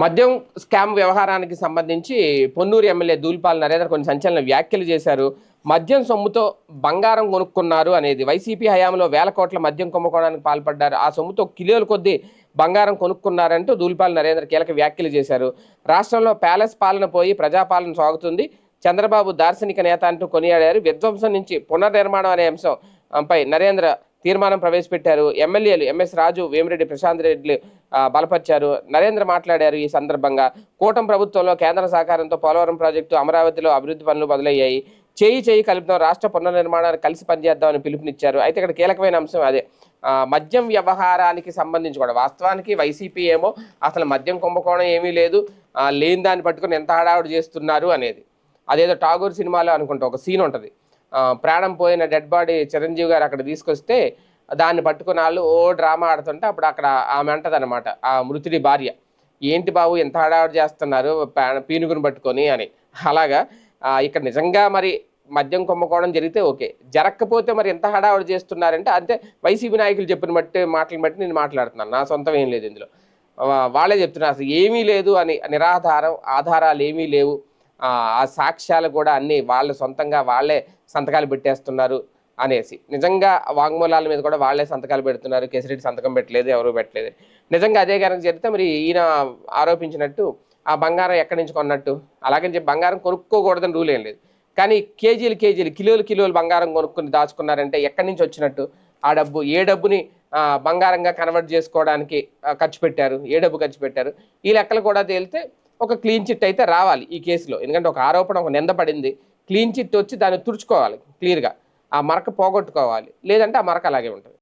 మద్యం స్కామ్ వ్యవహారానికి సంబంధించి పొన్నూరు ఎమ్మెల్యే దూల్పాల్ నరేంద్ర కొన్ని సంచలన వ్యాఖ్యలు చేశారు. మద్యం సొమ్ముతో బంగారం కొనుక్కున్నారు అనేది వైసీపీ హయాంలో వేల కోట్ల మద్యం కుంభకోణానికి పాల్పడ్డారు. ఆ సొమ్ముతో కిలోల కొద్దీ బంగారం కొనుక్కున్నారంటూ దూల్పాల్ నరేంద్ర కీలక వ్యాఖ్యలు చేశారు. రాష్ట్రంలో ప్యాలెస్ పాలన పోయి ప్రజాపాలన సాగుతుంది. చంద్రబాబు దార్శనిక నేత అంటూ కొనియాడారు. విధ్వంసం నుంచి పునర్నిర్మాణం అనే అంశం పై నరేంద్ర తీర్మానం ప్రవేశపెట్టారు. ఎమ్మెల్యేలు ఎంఎస్ రాజు వేమిరెడ్డి ప్రశాంత్ రెడ్డి బలపరిచారు. నరేంద్ర మాట్లాడారు ఈ సందర్భంగా. కూటమి ప్రభుత్వంలో కేంద్ర సహకారంతో పోలవరం ప్రాజెక్టు అమరావతిలో అభివృద్ధి పనులు మొదలయ్యాయి. చేయి చేయి కలుపుదాం రాష్ట్ర పునర్నిర్మాణానికి కలిసి పనిచేద్దామని పిలుపునిచ్చారు. అయితే ఇక్కడ కీలకమైన అంశం అదే. మద్యం వ్యవహారానికి సంబంధించి కూడా వాస్తవానికి వైసీపీ ఏమో అసలు మద్యం కుంభకోణం ఏమీ లేదు. లేని దాన్ని పట్టుకొని ఎంత హడావుడు చేస్తున్నారు అనేది. అదేదో టాగూర్ సినిమాలో అనుకుంటా ఒక సీన్ ఉంటుంది. ప్రాణం పోయిన డెడ్ బాడీ చిరంజీవి గారు అక్కడ తీసుకొస్తే దాన్ని పట్టుకున్న వాళ్ళు ఓ డ్రామా ఆడుతుంటే అప్పుడు అక్కడ ఆమె అంటది అనమాట ఆ మృతుడి భార్య ఏంటి బాబు ఎంత హడావిడి చేస్తున్నారు పీనుగును పట్టుకొని అని. అలాగా ఇక్కడ నిజంగా మరి మద్యం కుమ్మకోవడం జరిగితే ఓకే. జరగకపోతే మరి ఎంత హడావిడి చేస్తున్నారంటే అంతే వైసీపీ నాయకులు చెప్పిన బట్టి మాటలు బట్టి నేను మాట్లాడుతున్నాను. నా సొంతం ఏం లేదు ఇందులో. వాళ్ళే చెప్తున్నారు అసలు ఏమీ లేదు అని నిరాధారం ఆధారాలు ఏమీ లేవు. ఆ సాక్ష్యాలు కూడా అన్నీ వాళ్ళ సొంతంగా వాళ్ళే సంతకాలు పెట్టేస్తున్నారు అనేసి. నిజంగా వాంగ్మూలాల మీద కూడా వాళ్ళే సంతకాలు పెడుతున్నారు. కేసరెడ్డి సంతకం పెట్టలేదు ఎవరు పెట్టలేదు. నిజంగా అదే కనుక జరిగితే మరి ఈయన ఆరోపించినట్టు ఆ బంగారం ఎక్కడి నుంచి కొన్నట్టు? అలాగని చెప్పి బంగారం కొనుక్కోకూడదని రూల్ ఏం లేదు. కానీ కేజీలు కేజీలు కిలోలు కిలోలు బంగారం కొనుక్కుని దాచుకున్నారంటే ఎక్కడి నుంచి వచ్చినట్టు? ఆ డబ్బు ఏ డబ్బుని బంగారంగా కన్వర్ట్ చేసుకోవడానికి ఖర్చు పెట్టారు? ఏ డబ్బు ఖర్చు పెట్టారు? ఈ లెక్కలు కూడా తేలితే ఒక క్లీన్ చిట్ అయితే రావాలి ఈ కేసులో. ఎందుకంటే ఒక ఆరోపణ ఒక నింద పడింది. క్లీన్ చిట్ వచ్చి దాన్ని తుడుచుకోవాలి క్లియర్గా. ఆ మరక పోగొట్టుకోవాలి. లేదంటే ఆ మరక అలాగే ఉంటుంది.